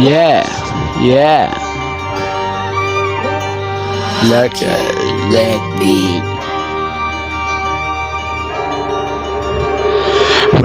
Yeah, yeah. Look at that beat.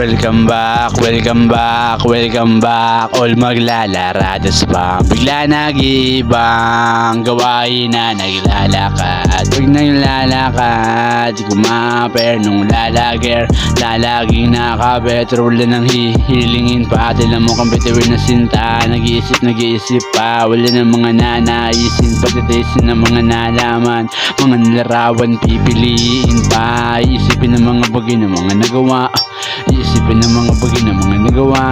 Welcome back, welcome back, welcome back. All maglalaradas pa Bigla nag-ibang gawain na naglalakad. Huwag na yung lalakad Kumaper nung lalager. Lalaging nakapetrol ng hihilingin pa. Tila mo kang bituin na sinta Nag-iisip, nag-iisip pa. Wala na mga nanaisin Patitisin ng mga nalaman. Mga nilarawan pipiliin pa. Iisipin ng mga bagay ng mga nagawa Iisipin ng mga bagay ng mga nagawa.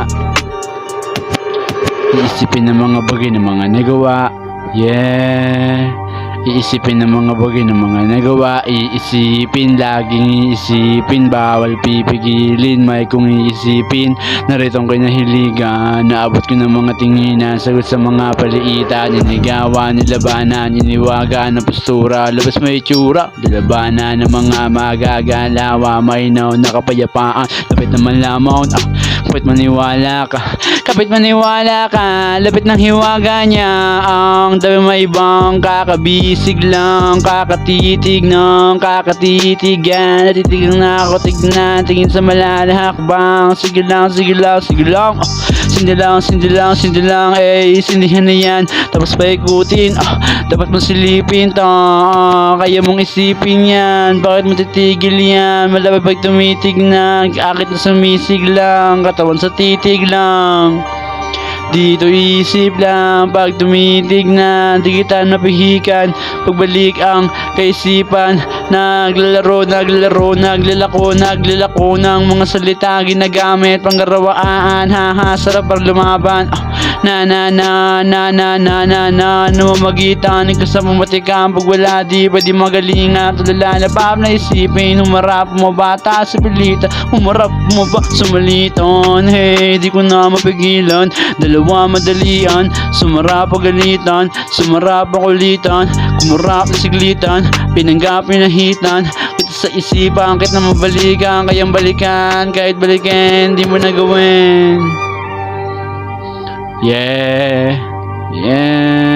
Iisipin ng mga bagay ng mga nagawa. Yeah Iisipin ng mga bagay ng mga nagawa Iisipin, laging iisipin Bawal pipigilin, may kung iisipin. Narito ko'y nahiligan Naabot ko ng mga tinginan Sagot sa mga paliitan Inigawan, nilabanan Iniwagan ng postura Labas may tsura Nilabanan ng mga magagalawa Maynaw na kapayapaan Lapit naman lamang ah, Kapit maniwala ka. Kapit maniwala ka. Lapit ng hiwaga niya. Ang dami may ibang kakabisig lang Kakatitig ng kakatitigan Natitigang na ako tignan Tingin sa malalahakbang Sige lang, sige lang, sige lang. Ah, Sindi lang, sindi lang, sindi lang. Eh, sindihan na yan. Tapos paikutin. Ah, Dapat mo silipin to ah, Kaya mong isipin yan. Bakit mo titigil yan? Malapit pag tumitignan Akit na sumisig lang. Katawan sa titig lang. Dito isip lang. Pag tumitignan Di kita napihikan. Pagbalik ang kaisipan Naglalaro, naglalaro, naglalako Naglalako ng mga salita Ginagamit. Panggarawaan Haha, sarap ang lumaban. Ah, Na na na na na na na na. Namamagitan ng kasamang matikan Pag wala di ba di magaling at tulala na pap na isipin Humarap mo bata sa pilita Humarap mo ba? Sumaliton Hey, di ko na mapigilan. Dalawa madalian Sumarap pagalitan Sumarap pakulitan Kumurap na siglitan. Pinanggap pinahitan. Kita sa isipan Kahit na mabalikan Kayang balikan Kahit balikan Di mo na gawin Yeah. Yeah